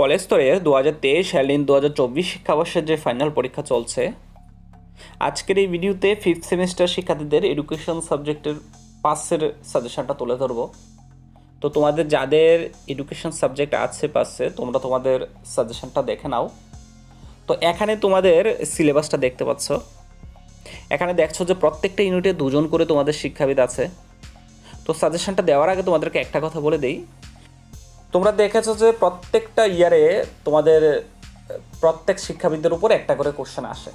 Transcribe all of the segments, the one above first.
College স্তরের দু হাজার তেইশ হ্যালিন দু হাজার চব্বিশ শিক্ষাবর্ষের যে ফাইনাল পরীক্ষা চলছে, আজকের এই ভিডিওতে ফিফথ সেমিস্টার শিক্ষার্থীদের এডুকেশন সাবজেক্টের পাসের সাজেশনটা তুলে ধরবো। তো তোমাদের যাদের এডুকেশন সাবজেক্ট আছে পাসে তোমরা তোমাদের সাজেশনটা দেখে নাও। তো এখানে তোমাদের সিলেবাসটা দেখতে পাচ্ছ। এখানে দেখছ যে প্রত্যেকটা ইউনিটে দুজন করে তোমাদের শিক্ষাবিদ আছে। তো সাজেশনটা দেওয়ার আগে তোমাদেরকে একটা কথা বলে দিই। তোমরা দেখেছ যে প্রত্যেকটা ইয়ারে তোমাদের প্রত্যেক শিক্ষাবিদদের উপর একটা করে কোশ্চেন আসে।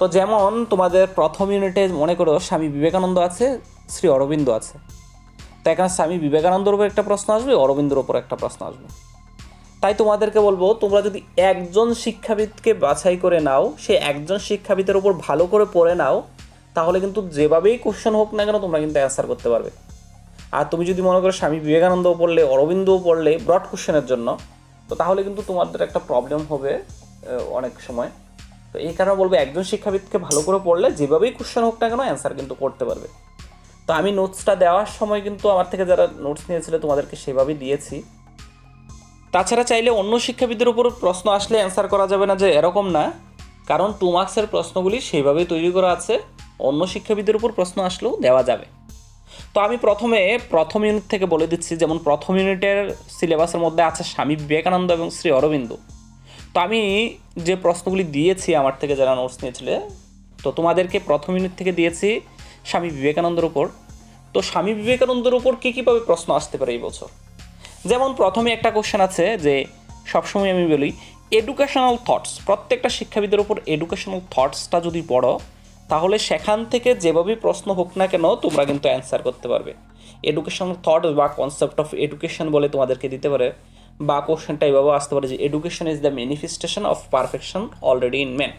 তো যেমন তোমাদের প্রথম ইউনিটে মনে করো স্বামী বিবেকানন্দ আছে, শ্রী অরবিন্দ আছে। তো এখানে স্বামী বিবেকানন্দর উপর একটা প্রশ্ন আসবে, অরবিন্দর উপর একটা প্রশ্ন আসবে। তাই তোমাদেরকে বলব, তোমরা যদি একজন শিক্ষাবিদকে বাছাই করে নাও, সে একজন শিক্ষাবিদের উপর ভালো করে পড়ে নাও, তাহলে কিন্তু যেভাবেই কোশ্চেন হোক না কেন তোমরা কিন্তু অ্যান্সার করতে পারবে। আর তুমি যদি মনে করো স্বামী বিবেকানন্দও পড়লে, অরবিন্দও পড়লে ব্রড কোশ্চেনের জন্য, তো তাহলে কিন্তু তোমাদের একটা প্রবলেম হবে অনেক সময়। তো এই কারণে বলব, একজন শিক্ষাবিদকে ভালো করে পড়লে যেভাবেই কোশ্চেন হোক না কেন অ্যান্সার কিন্তু করতে পারবে। তো আমি নোটসটা দেওয়ার সময় কিন্তু আমার থেকে যারা নোটস নিয়েছিল তোমাদেরকে সেভাবেই দিয়েছি। তাছাড়া চাইলে অন্য শিক্ষাবিদের উপর প্রশ্ন আসলে অ্যান্সার করা যাবে না যে এরকম না, কারণ টু মার্কসের প্রশ্নগুলি সেইভাবেই তৈরি করা আছে, অন্য শিক্ষাবিদের উপর প্রশ্ন আসলেও দেওয়া যাবে। তো আমি প্রথমে, প্রথম ইউনিট থেকে বলে দিচ্ছি, যেমন প্রথম ইউনিটের সিলেবাসের মধ্যে আছে স্বামী বিবেকানন্দ এবং শ্রী অরবিন্দ। তো আমি যে প্রশ্নগুলি দিয়েছি আমার থেকে যারা নোটস নিয়েছিলে, তো তোমাদেরকে প্রথম ইউনিট থেকে দিয়েছি স্বামী বিবেকানন্দের উপর। তো স্বামী বিবেকানন্দের উপর কী কীভাবে প্রশ্ন আসতে পারে এই বছর? যেমন প্রথমে একটা কোশ্চেন আছে যে, সবসময় আমি বলি এডুকেশনাল থটস প্রত্যেকটা শিক্ষাবিদের উপর এডুকেশনাল থটসটা যদি পড়ো তাহলে সেখান থেকে যেভাবেই প্রশ্ন হোক না কেন তোমরা কিন্তু অ্যান্সার করতে পারবে। এডুকেশন থট বা কনসেপ্ট অফ এডুকেশন বলে তোমাদেরকে দিতে পারে। বা কোশ্চেনটা এভাবেও আসতে পারে যে education is the manifestation of perfection already in man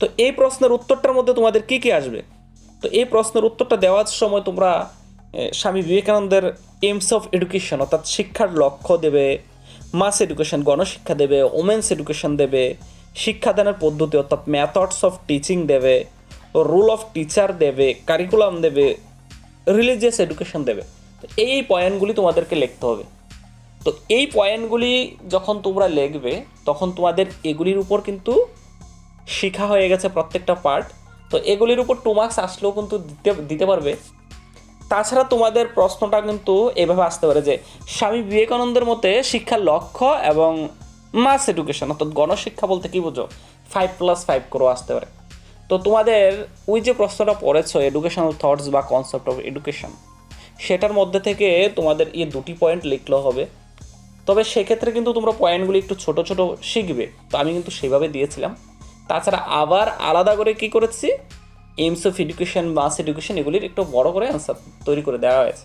তো এই প্রশ্নের উত্তরটার মধ্যে তোমাদের কী কী আসবে? তো এই প্রশ্নের উত্তরটা দেওয়ার সময় তোমরা স্বামী বিবেকানন্দের এইমস অফ এডুকেশন অর্থাৎ শিক্ষার লক্ষ্য দেবে মাস এডুকেশন গণশিক্ষা দেবে ওমেন্স এডুকেশন দেবে, শিক্ষাদানের পদ্ধতি, অর্থাৎ মেথডস অফ টিচিং দেবে রুল অফ টিচার দেবে কারিকুলাম দেবে রিলিজিয়াস এডুকেশন দেবে। তো এই পয়েন্টগুলি তোমাদেরকে লিখতে হবে। তো এই পয়েন্টগুলি যখন তোমরা লিখবে, তখন তোমাদের এগুলির উপর কিন্তু শেখা হয়ে গেছে প্রত্যেকটা পার্ট তো এগুলির উপর টু মার্কস আসলেও কিন্তু দিতে দিতে পারবে। তাছাড়া তোমাদের প্রশ্নটা কিন্তু এভাবে আসতে পারে যে, স্বামী বিবেকানন্দের মতে শিক্ষার লক্ষ্য এবং মাস এডুকেশন অর্থাৎ গণশিক্ষা বলতে কি বুঝো? ফাইভ প্লাস ফাইভ করেও আসতে পারে। তো তোমাদের ওই যে প্রশ্নটা পড়েছ এডুকেশনাল থটস বা কনসেপ্ট অফ এডুকেশন সেটার মধ্যে থেকে তোমাদের এই দুটি পয়েন্ট লিখলেও হবে। তবে সেক্ষেত্রে কিন্তু তোমরা পয়েন্টগুলি একটু ছোট ছোট শিখবে। তো আমি কিন্তু সেভাবে দিয়েছিলাম। তাছাড়া আবার আলাদা করে কি করেছি? Aims of education mass education এগুলির একটু বড় করে অ্যান্সার তৈরি করে দেওয়া হয়েছে।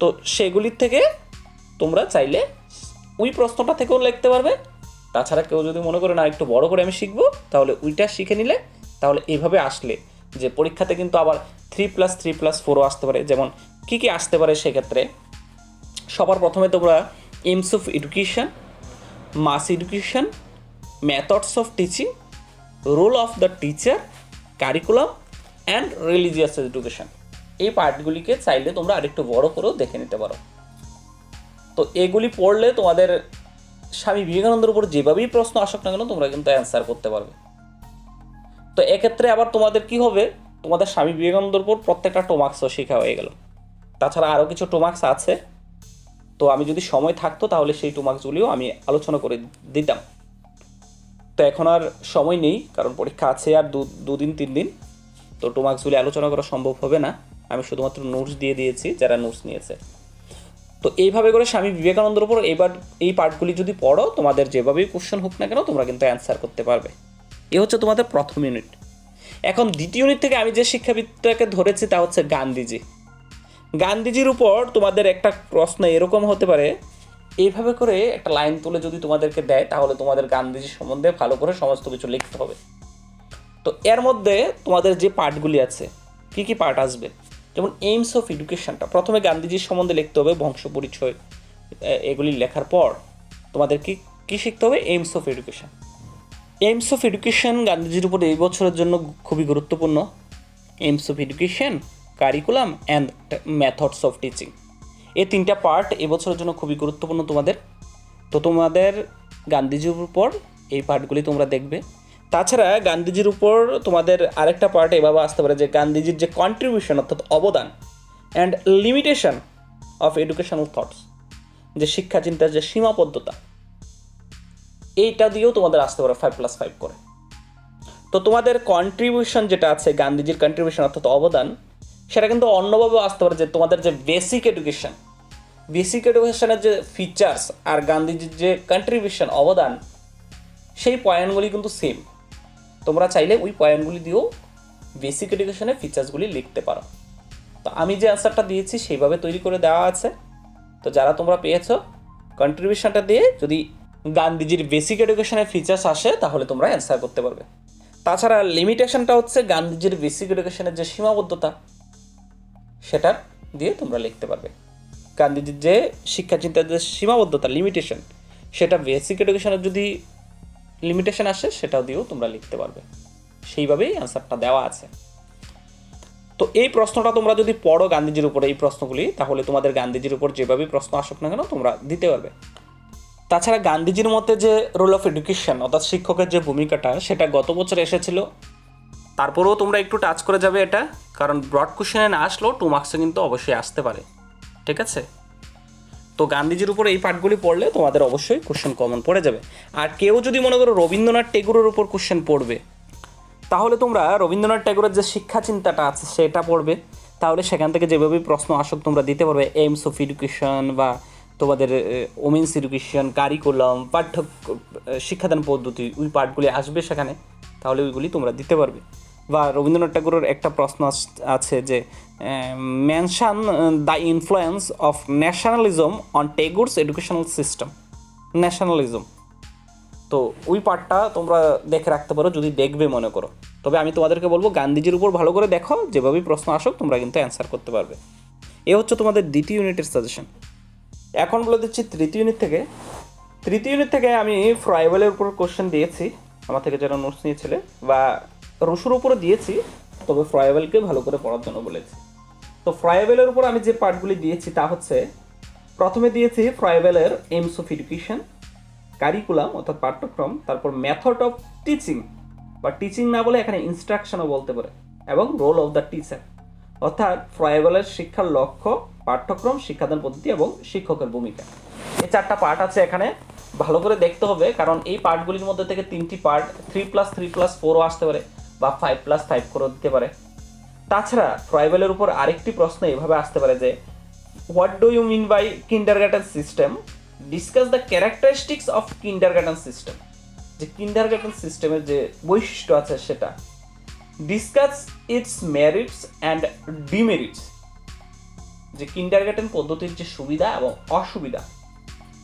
তো সেগুলির থেকে তোমরা চাইলে ওই প্রশ্নটা থেকেও লিখতে পারবে। তাছাড়া কেউ যদি মনে করে, না, একটু বড় করে আমি শিখব, তাহলে ওইটা শিখে নিলে তাহলে এইভাবে আসলে যে পরীক্ষাতে কিন্তু আবার থ্রি প্লাস থ্রি প্লাস ফোরও আসতে পারে। যেমন কী কী আসতে পারে সেক্ষেত্রে সবার প্রথমে তোমরা aims of education mass education methods of teaching role of the teacher curriculum and religious education এই পার্টগুলিকে চাইলে তোমরা আরেকটু বড় করেও দেখে নিতে পারো। তো এগুলি পড়লে তোমাদের স্বামী বিবেকানন্দের উপর যেভাবেই প্রশ্ন আসুক না কেন, তোমরা কিন্তু অ্যান্সার করতে পারবে। তো এক্ষেত্রে আবার তোমাদের কি হবে? তোমাদের স্বামী বিবেকানন্দের উপর প্রত্যেকটা টোমার্কসও শেখা হয়ে গেল। তাছাড়া আরও কিছু টোমার্কস আছে। তো আমি যদি সময় থাকতো, তাহলে সেই টোমার্কসগুলিও আমি আলোচনা করে দিতাম। তো এখন আর সময় নেই, কারণ পরীক্ষা আছে আর দু, দুদিন, তিন দিন। তো টোমার্কসগুলি আলোচনা করা সম্ভব হবে না। আমি শুধুমাত্র নোটস দিয়ে দিয়েছি, যারা নোটস নিয়েছে। তো এইভাবে করে স্বামী বিবেকানন্দের উপর এবার এই পার্টগুলি যদি পড়ো, তোমাদের যেভাবেই কোশ্চেন হোক না কেন, তোমরা কিন্তু অ্যান্সার করতে পারবে। এ হচ্ছে তোমাদের প্রথম ইউনিট এখন দ্বিতীয় ইউনিট থেকে আমি যে শিক্ষাবিদটাকে ধরেছি, তা হচ্ছে গান্ধীজি। গান্ধীজির উপর তোমাদের একটা প্রশ্ন এরকম হতে পারে, এইভাবে করে একটা লাইন তুলে যদি তোমাদেরকে দেয়, তাহলে তোমাদের গান্ধীজি সম্বন্ধে ভালো করে সমস্ত কিছু লিখতে হবে। তো এর মধ্যে তোমাদের যে পার্টগুলি আছে, কি কি পার্ট আসবে? যেমন এইমস অফ এডুকেশনটা প্রথমে গান্ধীজির সম্বন্ধে লিখতে হবে বংশ পরিচয় এগুলি লেখার পর তোমাদের কি কি শিখতে হবে? Aims of education aims of education গান্ধীজির উপর এই বছরের জন্য খুবই গুরুত্বপূর্ণ। Aims of education curriculum and methods of teaching এই তিনটা পার্ট এবছরের জন্য খুবই গুরুত্বপূর্ণ তোমাদের। তো তোমাদের গান্ধীজির উপর এই পার্টগুলি তোমরা দেখবে। তাছাড়া গান্ধীজির উপর তোমাদের আরেকটা পার্ট এভাবে আসতে পারে যে গান্ধীজির যে কন্ট্রিবিউশন অর্থাৎ অবদান and limitation of educational thoughts যে শিক্ষা চিন্তার যে সীমাবদ্ধতা, এইটা দিয়েও তোমাদের আসতে পারে ফাইভ প্লাস ফাইভ করে। তো তোমাদের কন্ট্রিবিউশন যেটা আছে, গান্ধীজির কন্ট্রিবিউশন অর্থাৎ অবদান, সেটা কিন্তু অন্যভাবে আসতে পারে যে তোমাদের যে বেসিক এডুকেশন বেসিক এডুকেশনের যে ফিচার্স আর গান্ধীজির যে কন্ট্রিবিউশন অবদান, সেই পয়েন্টগুলি কিন্তু সেম তোমরা চাইলে ওই পয়েন্টগুলি দিয়েও বেসিক এডুকেশনের ফিচার্সগুলি লিখতে পারো। তো আমি যে অ্যান্সারটা দিয়েছি সেইভাবে তৈরি করে দেওয়া আছে। তো যারা তোমরা পেয়েছ কন্ট্রিবিউশনটা দিয়ে যদি গান্ধীজির বেসিক এডুকেশনের ফিচার্স আসে, তাহলে তোমরা অ্যান্সার করতে পারবে। তাছাড়া লিমিটেশনটা হচ্ছে গান্ধীজির বেসিক এডুকেশনের যে সীমাবদ্ধতা, সেটার দিয়ে তোমরা লিখতে পারবে। গান্ধীজির যে শিক্ষা চিন্তার যে সীমাবদ্ধতা লিমিটেশন সেটা বেসিক এডুকেশনের যদি লিমিটেশন আসে, সেটাও দিয়েও তোমরা লিখতে পারবে। সেইভাবেই অ্যান্সারটা দেওয়া আছে। তো এই প্রশ্নটা তোমরা যদি পড়ো গান্ধীজির উপরে এই প্রশ্নগুলি, তাহলে তোমাদের গান্ধীজির উপর যেভাবেই প্রশ্ন আসুক না কেন, তোমরা দিতে পারবে। তাছাড়া গান্ধীজির মতে যে রোল অফ এডুকেশন অর্থাৎ শিক্ষকের যে ভূমিকাটা, সেটা গত বছর এসেছিল। তারপরেও তোমরা একটু টাচ করে যাবে এটা, কারণ ব্রড কোশ্চেনে না আসলেও টু মার্কসে কিন্তু অবশ্যই আসতে পারে। ঠিক আছে? তো গান্ধীজির উপর এই পাঠগুলি পড়লে তোমাদের অবশ্যই কোশ্চেন কমন পড়ে যাবে। আর কেউ যদি মনে করো রবীন্দ্রনাথ টেগুরের উপর কোশ্চেন পড়বে, তাহলে তোমরা রবীন্দ্রনাথ ঠাকুরের যে শিক্ষা চিন্তাটা আছে সেটা পড়বে। তাহলে সেখান থেকে যেভাবে প্রশ্ন আসুক তোমরা দিতে পারবে এইমস অফ এডুকেশন বা তোমাদের ওমেন্স এডুকেশন কারিকুলাম পাঠ্য শিক্ষাদান পদ্ধতি, ওই পাঠগুলি আসবে সেখানে, তাহলে ওইগুলি তোমরা দিতে পারবে। বা রবীন্দ্রনাথ ঠাকুরের একটা প্রশ্ন আছে যে mention the influence of nationalism on Tagore's educational system nationalism তো ওই পার্টটা তোমরা দেখে রাখতে পারো, যদি দেখবে মনে করো। তবে আমি তোমাদেরকে বলব, গান্ধীজির উপর ভালো করে দেখো, যেভাবেই প্রশ্ন আসুক, তোমরা কিন্তু অ্যান্সার করতে পারবে। এ হচ্ছে তোমাদের দ্বিতীয় ইউনিটের সাজেশন এখন বলে দিচ্ছি তৃতীয় ইউনিট থেকে। তৃতীয় ইউনিট থেকে আমি ফ্রাইবেলের উপর কোশ্চেন দিয়েছি, আমার থেকে যারা নোটস নিয়েছিলে, বা রসুর উপরে দিয়েছি, তবে ফ্রাইবেলকে ভালো করে পড়ার জন্য বলেছি। তো ফ্রাইবেলের উপর আমি যে পার্টগুলি দিয়েছি তা হচ্ছে, প্রথমে দিয়েছি ফ্রাইবেলের এইমস অফ এডুকেশন কারিকুলাম অর্থাৎ পাঠ্যক্রম, তারপর মেথড অফ টিচিং, বা টিচিং না বলে এখানে ইনস্ট্রাকশনও বলতে পারে, এবং রোল অফ দ্য টিচার, অর্থাৎ ফ্রাইবেলের শিক্ষার লক্ষ্য, পাঠ্যক্রম, শিক্ষাদান পদ্ধতি এবং শিক্ষকের ভূমিকা। এই চারটা পার্ট আছে এখানে, ভালো করে দেখতে হবে, কারণ এই পার্টগুলির মধ্যে থেকে তিনটি part three plus three plus ফোরও আসতে পারে। বা ফাইভ প্লাস ফাইভ করে দিতে পারে। তাছাড়া ট্রাইবেলের উপর আরেকটি প্রশ্ন এভাবে আসতে পারে যে what do you mean by kindergarten system discuss the characteristics of kindergarten system যে কিন্ডারগার্টেন সিস্টেমের যে বৈশিষ্ট্য আছে সেটা। Discuss its merits and demerits যে কিন্ডারগার্টেন পদ্ধতির যে সুবিধা এবং অসুবিধা।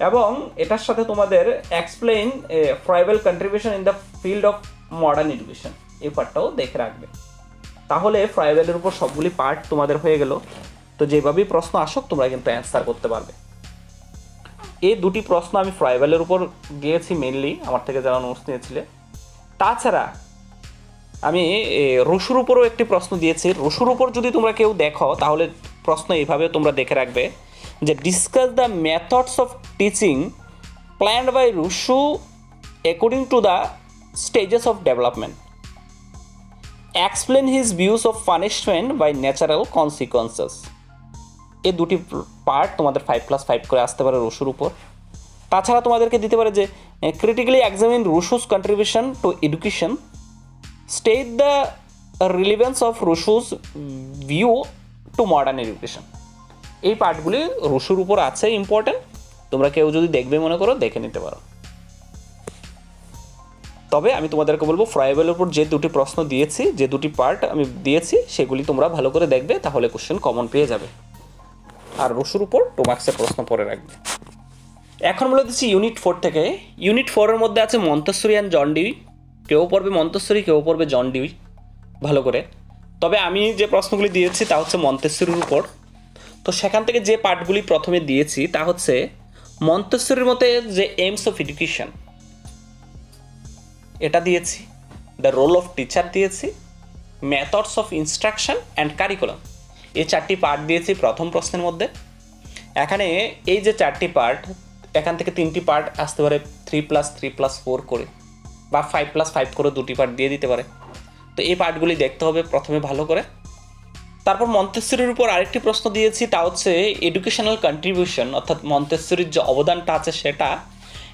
এবং এটার সাথে তোমাদের explain Froebel contribution in the field of modern education এই পার্টটাও দেখে রাখবে। তাহলে ফ্রাইবেলের উপর সবগুলি পার্ট তোমাদের হয়ে গেল। তো যেভাবেই প্রশ্ন আসুক, তোমরা কিন্তু অ্যান্সার করতে পারবে। এই দুটি প্রশ্ন আমি ফ্রাইবেলের উপর গিয়েছি মেনলি আমার থেকে যারা নোটস নিয়েছিলে। তাছাড়া আমি রসুর উপরও একটি প্রশ্ন দিয়েছি। রসুর উপর যদি তোমরা কেউ দেখো, তাহলে প্রশ্ন এইভাবে তোমরা দেখে রাখবে যে discuss the methods of teaching planned by Rousseau according to the stages of development explain his views of punishment by natural consequences এ দুটি পার্ট তোমাদের ফাইভ প্লাস ফাইভ করে আসতে পারে রসুর উপর। তাছাড়া তোমাদেরকে দিতে পারে যে critically examine Rousseau's contribution to education state the relevance of Rousseau's view to modern education এই পার্টগুলি রুশুর উপর আছে ইম্পর্টেন্ট তোমরা কেউ যদি দেখবে মনে করো, দেখে নিতে পারো। তবে আমি তোমাদেরকে বলব ফ্রাইবেলের উপর যে দুটি প্রশ্ন দিয়েছি, যে দুটি পার্ট আমি দিয়েছি, সেগুলি তোমরা ভালো করে দেখবে, তাহলে কোশ্চেন কমন পেয়ে যাবে। আর রসুর উপর টু মার্কসের প্রশ্ন পরে রাখবে। এখন বলে দিচ্ছি ইউনিট ফোর থেকে। ইউনিট ফোরের মধ্যে আছে মন্তশ্বরী অ্যান্ড জন ডিউই কেউ পড়বে মন্তশ্বরী, কেউ পড়বে জন ডিউই ভালো করে। তবে আমি যে প্রশ্নগুলি দিয়েছি, তা হচ্ছে মন্তেশ্বরীর উপর। তো সেখান থেকে যে পার্টগুলি প্রথমে দিয়েছি, তা হচ্ছে মন্তেশ্বরীর মতে যে এইমস অফ এডুকেশন এটা দিয়েছি দ্য রোল অফ টিচার দিয়েছি methods of instruction and curriculum এই চারটি পার্ট দিয়েছি প্রথম প্রশ্নের মধ্যে। এখানে এই যে চারটি পার্ট এখান থেকে তিনটি পার্ট আসতে পারে three plus three plus four করে, বা ফাইভ প্লাস ফাইভ করে দুটি পার্ট দিয়ে দিতে পারে। তো এই পার্টগুলি দেখতে হবে প্রথমে ভালো করে। তারপর মন্তেশ্বরীর উপর আরেকটি প্রশ্ন দিয়েছি, তা হচ্ছে এডুকেশনাল কন্ট্রিবিউশন অর্থাৎ মন্তেশ্বরীর যে অবদানটা আছে সেটা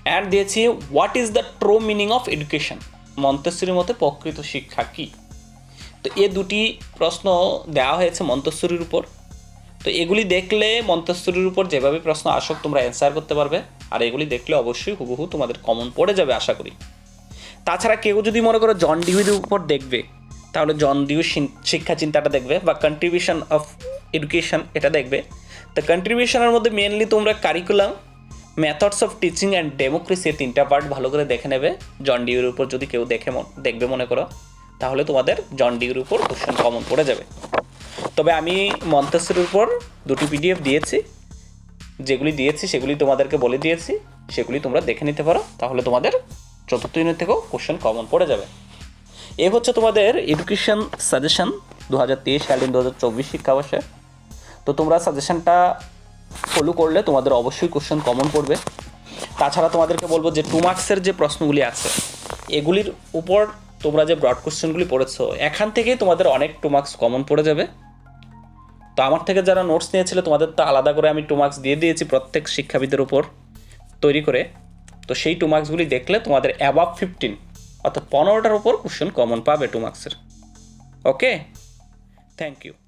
অ্যাড দিয়েছি what is the true meaning of education মন্তেশ্বরীর মতে প্রকৃত শিক্ষা কী? তো এ দুটি প্রশ্ন দেওয়া হয়েছে মন্তেশ্বরীর উপর। তো এগুলি দেখলে মন্তেশ্বরীর উপর যেভাবে প্রশ্ন আসুক, তোমরা অ্যান্সার করতে পারবে। আর এগুলি দেখলে অবশ্যই হুবহু তোমাদের কমন পড়ে যাবে, আশা করি। তাছাড়া কেউ যদি মনে করো জন ডিউর উপর দেখবে, তাহলে জন ডিউ শিক্ষা চিন্তাটা দেখবে বা কন্ট্রিবিউশন অফ এডুকেশন এটা দেখবে। তো কন্ট্রিবিউশনের মধ্যে মেনলি তোমরা curriculum methods of teaching and democracy তিনটা পার্ট ভালো করে দেখে নেবে। জন ডিউর উপর যদি কেউ দেখে দেখবে মনে করো, তাহলে তোমাদের জন ডিউর উপর কোশ্চেন কমন পড়ে যাবে। তবে আমি মন্তেশ্বরের উপর দুটি পিডিএফ দিয়েছি। যেগুলি দিয়েছি সেগুলি তোমাদেরকে বলে দিয়েছি। সেগুলি তোমরা দেখে নিতে পারো, তাহলে তোমাদের চতুর্থ ইউনিট থেকেও কোশ্চেন কমন পড়ে যাবে। এ হচ্ছে তোমাদের এডুকেশন সাজেশন দু হাজার তেইশ সালে দু হাজার চব্বিশ শিক্ষাবর্ষে। তো তোমরা সাজেশনটা ফলো করলে তোমাদের অবশ্যই কোশ্চেন কমন পড়বে। তাছাড়া তোমাদেরকে বলব যে টু মার্কসের যে প্রশ্নগুলি আছে, এগুলির উপর তোমরা যে ব্রড কোশ্চেনগুলি পড়েছো, এখান থেকেই তোমাদের অনেক টু মার্কস কমন পড়ে যাবে। তো আমার থেকে যারা নোটস নিয়েছিল, তোমাদের তো আলাদা করে আমি টু মার্কস দিয়ে দিয়েছি প্রত্যেক শিক্ষাবিদের উপর তৈরি করে। তো সেই টু মার্কসগুলি দেখলে তোমাদের অ্যাবাভ ফিফটিন অর্থাৎ পনেরোটার উপর কোশ্চেন কমন পাবে টু মার্কসের ওকে থ্যাংক ইউ